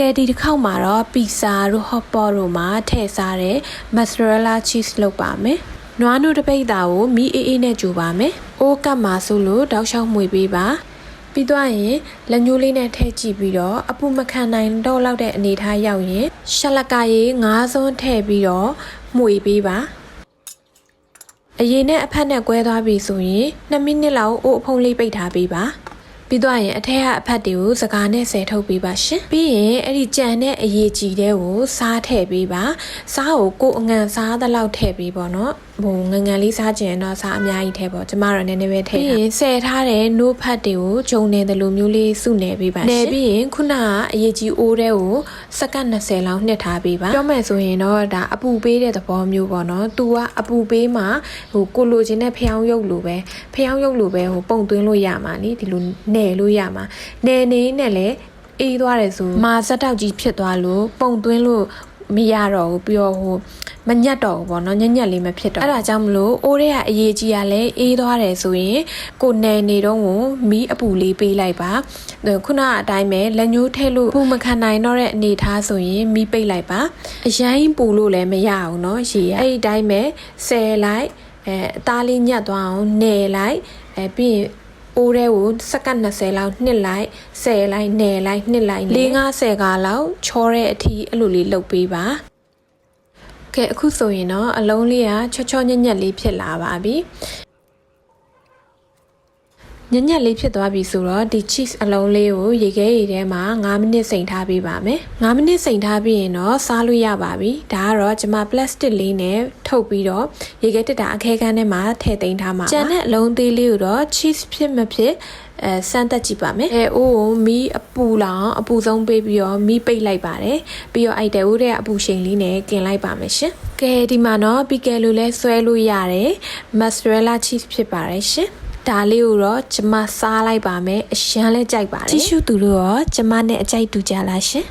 ကဲဒီတစ်ခေါက်မှာတော့ပီဇာတို့ဟော့ပေါ့တို့မှာထည့်စားတဲ့ mozzarella cheese လုပ်ပါမယ်။နွားနို့တစ်ပိတ်တာကိုမီးအေးအေးနဲ့ကြိုပါမယ်။အိုးကပ်မှာဆိုလို့တောက်လျှောက်မှွေပေးပါ။ပြီးသွားရင်လက်ညှိုးလေးနဲ့ထည့်ကြည့်ပြီးတော့အပူမခံနိုင်တော့လောက်တဲ့အနေအထားရောက်ရင်ရှလကာရေးငါးစွန်းထည့်ပြီးတော့မှွေပေးပါ။အရင်နဲ့အဖက်နဲ့ကွဲသွားပြီဆိုရင်2မိနစ်လောက်အိုးအဖုံးလေးပိတ်ထားပေးပါ။ ပြီးတော့ရင်အထက်ကအဖက်တွေကိုစကားနဲ့ဆယ်ထုတ်ပေးပါရှင်ပြီးရင်အဲ့ဒီကြံတဲ့အရေးကြီးတဲ့ကိုစားထည့်ပေးပါစားကိုကိုယ်အငံစားသလောက်ထည့်ပေးပေါ့နော်ဟိုငငန်လေးစားကြရင်တော့စားအများကြီးထည့်ပေါ့ကျမတို့နည်းနည်းပဲထည့်ပြီးရင်ဆယ်ထားတဲ့နို့ဖတ်တွေကိုဂျုံနေတဲ့လိုမျိုးလေးစုနယ်ပေးပါရှင်နယ်ပြီးရင်ခုနကအရေးကြီးအိုးတဲ့ကိုစက္ကန့်20လောက်နှစ်ထားပေးပါပြောမယ်ဆိုရင်တော့ဒါအပူပေးတဲ့သဘောမျိုးပေါ့နော်။ तू ကအပူပေးမှာဟိုကိုလိုချင်တဲ့ဖျောင်းရုပ်လိုပဲဖျောင်းရုပ်လိုပဲဟိုပုံသွင်းလို့ရမှာနိဒီလိုနယ်လို့ရမှာနယ်နေနဲ့လည်းအေးသွားတယ်ဆိုမာဇက်တောက်ကြီးဖြစ်သွားလို့ပုံသွင်းလို့မရတော့ဘူးပြီးတော့ဟိုမညက်တော့ဘူးပေါ့နော်ညက်ညက်လေးမဖြစ်တော့အဲ့ဒါကြောင့်မလို့အိုးတွေကအရေးကြီးရလဲအေးသွားတယ်ဆိုရင်ကိုနယ်နေတော့ကိုမီးအပူလေးပေးလိုက်ပါခုနအတိုင်းပဲလက်ညှိုးထည့်လို့ဘူးမခံနိုင်တော့တဲ့အနေထားဆိုရင်မီးပိတ်လိုက်ပါအရင်ပူလို့လည်းမရဘူးနော်ရေကအဲ့ဒီတိုင်းပဲဆယ်လိုက်အဲအသားလေးညက်သွားအောင်နယ်လိုက်အဲပြီးရင် အိုးတဲ့ကိုစက္ကန့်20လောက်နှစ်လိုက်10လိုက်နယ်လိုက်နှစ်လိုက်4 50ကလောက်ချောတဲ့အထိအဲ့လိုလေးလုပ်ပေးပါကဲအခုဆိုရင်တော့အလုံးလေးကချောချောညက်ညက်လေးဖြစ်လာပါပြီ ညက်ညက်လေးဖြစ်သွားပြီဆိုတော့ဒီ cheese အလုံးလေးကိုရေခဲရေထဲမှာ9မိနစ်စိမ်ထားပေးပါမယ်9မိနစ်စိမ်ထားပြီးရင်တော့စားလို့ရပါပြီဒါကတော့ကျွန်မ plastic လေးနဲ့ထုတ်ပြီးတော့ရေခဲတက်တာအခဲခန်းထဲမှာထည့်သိမ်းထားမှာကျန်တဲ့အလုံးသေးလေးကိုတော့ cheese ဖြစ်မဖြစ်အဲစမ်းသက်ကြည့်ပါမယ်အဲအိုးကိုမီးအပူလောင်အပူဆုံးပေးပြီးတော့မီးပိတ်လိုက်ပါတယ်ပြီးတော့အိုက်တဲဦးတဲ့အပူချိန်လေးနဲ့กินလိုက်ပါမယ်ရှင်ကဲဒီမှာတော့ပီကယ်လိုလဲဆွဲလို့ရတယ် mozzarella cheese ဖြစ်ပါတယ်ရှင် ဒါလေးကိုတော့ကျမစားလိုက်ပါမယ်အရှမ်းလဲကြိုက်ပါတယ်တီရှူသူတို့ရောကျမနဲ့အကြိုက်တူကြလားရှင်